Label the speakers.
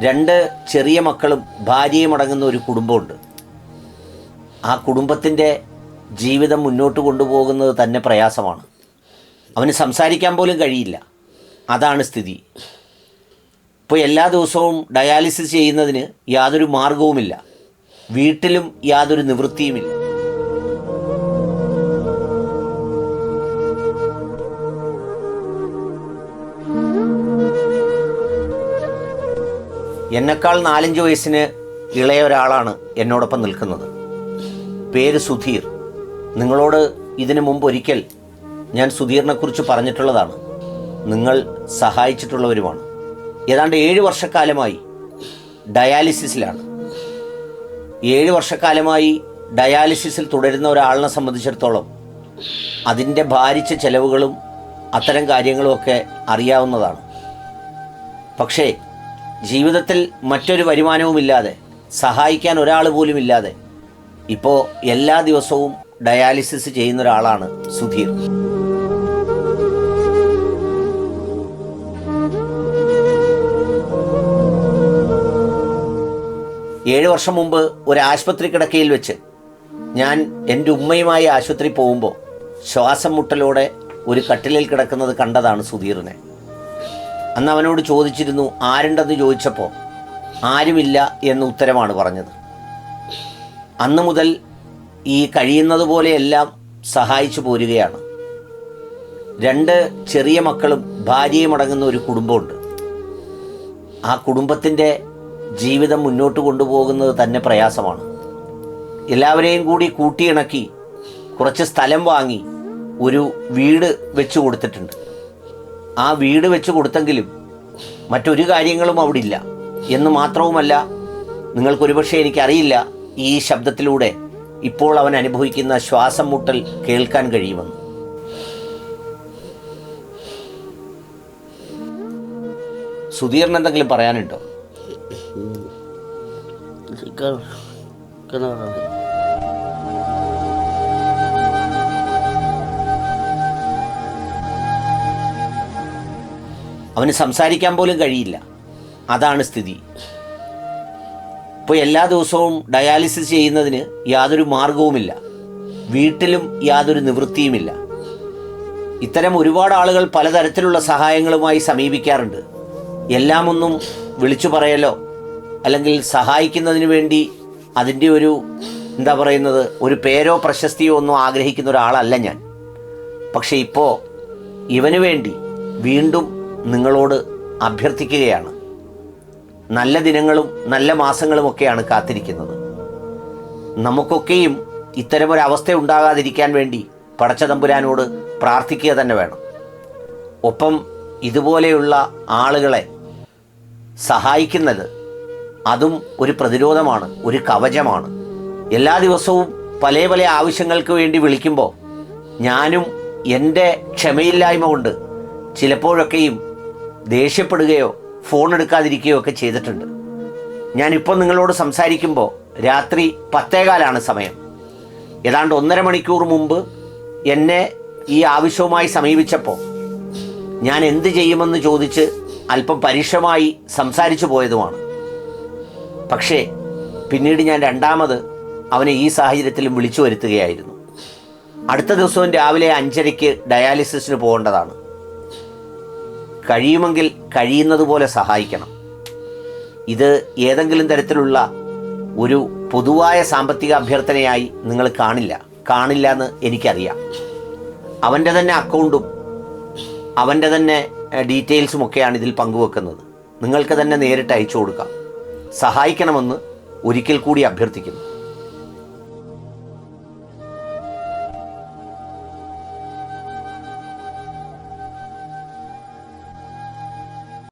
Speaker 1: രണ്ട് ചെറിയ മക്കളും ഭാര്യയും അടങ്ങുന്ന ഒരു കുടുംബമുണ്ട്. ആ കുടുംബത്തിന്റെ ജീവിതം മുന്നോട്ട് കൊണ്ടുപോകുന്നത് തന്നെ പ്രയാസമാണ്. അവന് സംസാരിക്കാൻ പോലും കഴിയില്ല. അതാണ് സ്ഥിതി. ഇപ്പോൾ എല്ലാ ദിവസവും ഡയാലിസിസ് ചെയ്യുന്നതിന് യാതൊരു മാർഗവുമില്ല. വീട്ടിലും യാതൊരു നിവൃത്തിയുമില്ല. എന്നെക്കാൾ നാലഞ്ച് വയസ്സിന് ഇളയ ഒരാളാണ് എന്നോടൊപ്പം നിൽക്കുന്നത്. പേര് സുധീർ. നിങ്ങളോട് ഇതിനു മുമ്പ് ഒരിക്കൽ ഞാൻ സുധീറിനെക്കുറിച്ച് പറഞ്ഞിട്ടുള്ളതാണ്. നിങ്ങൾ സഹായിച്ചിട്ടുള്ളവരുമാണ്. ഏതാണ്ട് ഏഴ് വർഷക്കാലമായി ഡയാലിസിസിലാണ്. ഏഴ് വർഷക്കാലമായി ഡയാലിസിസിൽ തുടരുന്ന ഒരാളിനെ സംബന്ധിച്ചിടത്തോളം അതിന്റെ ഭാരിച്ച ചെലവുകളും അത്തരം കാര്യങ്ങളുമൊക്കെ അറിയാവുന്നതാണ്. പക്ഷേ ജീവിതത്തിൽ മറ്റൊരു വരുമാനവുമില്ലാതെ സഹായിക്കാൻ ഒരാൾ പോലും ഇല്ലാതെ ഇപ്പോൾ എല്ലാ ദിവസവും ഡയാലിസിസ് ചെയ്യുന്ന ഒരാളാണ് സുധീർ. ഏഴ് വർഷം മുമ്പ് ഒരു ആശുപത്രി കിടക്കയിൽ വെച്ച് ഞാൻ എന്റെ ഉമ്മയുമായി ആശുപത്രി പോകുമ്പോൾ ശ്വാസം മുട്ടലോടെ ഒരു കട്ടിലിൽ കിടക്കുന്നത് കണ്ടതാണ് സുധീറിനെ. അന്ന് അവനോട് ചോദിച്ചിരുന്നു ആരുണ്ടെന്ന് ചോദിച്ചപ്പോൾ ആരുമില്ല എന്ന് ഉത്തരമാണ് പറഞ്ഞത്. അന്ന് മുതൽ ഈ കഴിയുന്നത് പോലെയെല്ലാം സഹായിച്ചു പോരുകയാണ്. രണ്ട് ചെറിയ മക്കളും ഭാര്യയും അടങ്ങുന്ന ഒരു കുടുംബമുണ്ട്. ആ കുടുംബത്തിന്റെ ജീവിതം മുന്നോട്ട് കൊണ്ടുപോകുന്നത് തന്നെ പ്രയാസമാണ്. എല്ലാവരെയും കൂടി കൂട്ടിയിണക്കി കുറച്ച് സ്ഥലം വാങ്ങി ഒരു വീട് വെച്ച് കൊടുത്തിട്ടുണ്ട്. ആ വീട് വെച്ച് കൊടുത്തെങ്കിലും മറ്റൊരു കാര്യങ്ങളും അവിടെ ഇല്ല എന്ന് മാത്രവുമല്ല നിങ്ങൾക്കൊരുപക്ഷെ എനിക്കറിയില്ല ഈ ശബ്ദത്തിലൂടെ ഇപ്പോൾ അവൻ അനുഭവിക്കുന്ന ശ്വാസം മുട്ടൽ കേൾക്കാൻ കഴിയുമെന്ന്. സുധീറിന് എന്തെങ്കിലും പറയാനുണ്ടോ? അവന് സംസാരിക്കാൻ പോലും കഴിയില്ല. അതാണ് സ്ഥിതി. ഇപ്പോൾ എല്ലാ ദിവസവും ഡയാലിസിസ് ചെയ്യുന്നതിന് യാതൊരു മാർഗവുമില്ല. വീട്ടിലും യാതൊരു നിവൃത്തിയുമില്ല. ഇത്തരം ഒരുപാട് ആളുകൾ പലതരത്തിലുള്ള സഹായങ്ങളുമായി സമീപിക്കാറുണ്ട്. എല്ലാം ഒന്നും വിളിച്ചു പറയലോ അല്ലെങ്കിൽ സഹായിക്കുന്നതിന് വേണ്ടി അതിന്റെ ഒരു എന്താ പറയുന്നത് ഒരു പേരോ പ്രശസ്തിയോ ഒന്നും ആഗ്രഹിക്കുന്ന ഒരാളല്ല ഞാൻ. പക്ഷേ ഇപ്പോൾ ഇവന് വേണ്ടി വീണ്ടും നിങ്ങളോട് അഭ്യർത്ഥിക്കുകയാണ്. നല്ല ദിനങ്ങളും നല്ല മാസങ്ങളുമൊക്കെയാണ് കാത്തിരിക്കുന്നത്. നമുക്കൊക്കെയും ഇത്തരമൊരവസ്ഥ ഉണ്ടാകാതിരിക്കാൻ വേണ്ടി പടച്ചതമ്പുരാനോട് പ്രാർത്ഥിക്കുക തന്നെ വേണം. ഒപ്പം ഇതുപോലെയുള്ള ആളുകളെ സഹായിക്കുന്നത് അതും ഒരു പ്രതിരോധമാണ് ഒരു കവചമാണ്. എല്ലാ ദിവസവും പല പല ആവശ്യങ്ങൾക്ക് വേണ്ടി വിളിക്കുമ്പോൾ ഞാനും എന്റെ ക്ഷമയില്ലായ്മ കൊണ്ട് ചിലപ്പോഴൊക്കെയും ദേഷ്യപ്പെടുകയോ ഫോൺ എടുക്കാതിരിക്കുകയോ ഒക്കെ ചെയ്തിട്ടുണ്ട്. ഞാനിപ്പോൾ നിങ്ങളോട് സംസാരിക്കുമ്പോൾ രാത്രി പത്തേകാലാണ് സമയം. ഏതാണ്ട് ഒന്നര മണിക്കൂർ മുമ്പ് എന്നെ ഈ ആവശ്യവുമായി സമീപിച്ചപ്പോൾ ഞാൻ എന്ത് ചെയ്യുമെന്ന് ചോദിച്ച് അല്പം പരുഷമായി സംസാരിച്ചു പോയതുമാണ്. പക്ഷേ പിന്നീട് ഞാൻ രണ്ടാമത് അവനെ ഈ സാഹചര്യത്തിലും വിളിച്ചു വരുത്തുകയായിരുന്നു. അടുത്ത ദിവസവും രാവിലെ അഞ്ചരയ്ക്ക് ഡയാലിസിസിന് പോകേണ്ടതാണ്. കഴിയുമെങ്കിൽ കഴിയുന്നതുപോലെ സഹായിക്കണം. ഇത് ഏതെങ്കിലും തരത്തിലുള്ള ഒരു പൊതുവായ സാമ്പത്തിക അഭ്യർത്ഥനയായി നിങ്ങൾ കാണില്ല. കാണില്ല എന്ന് എനിക്കറിയാം. അവന്റെ തന്നെ അക്കൗണ്ടും അവന്റെ തന്നെ ഡീറ്റെയിൽസും ഒക്കെയാണ് ഇതിൽ പങ്കുവെക്കുന്നത്. നിങ്ങൾക്ക് തന്നെ നേരിട്ട് അയച്ചു കൊടുക്കാം. സഹായിക്കണമെന്ന് ഒരിക്കൽ കൂടി അഭ്യർത്ഥിക്കുന്നു.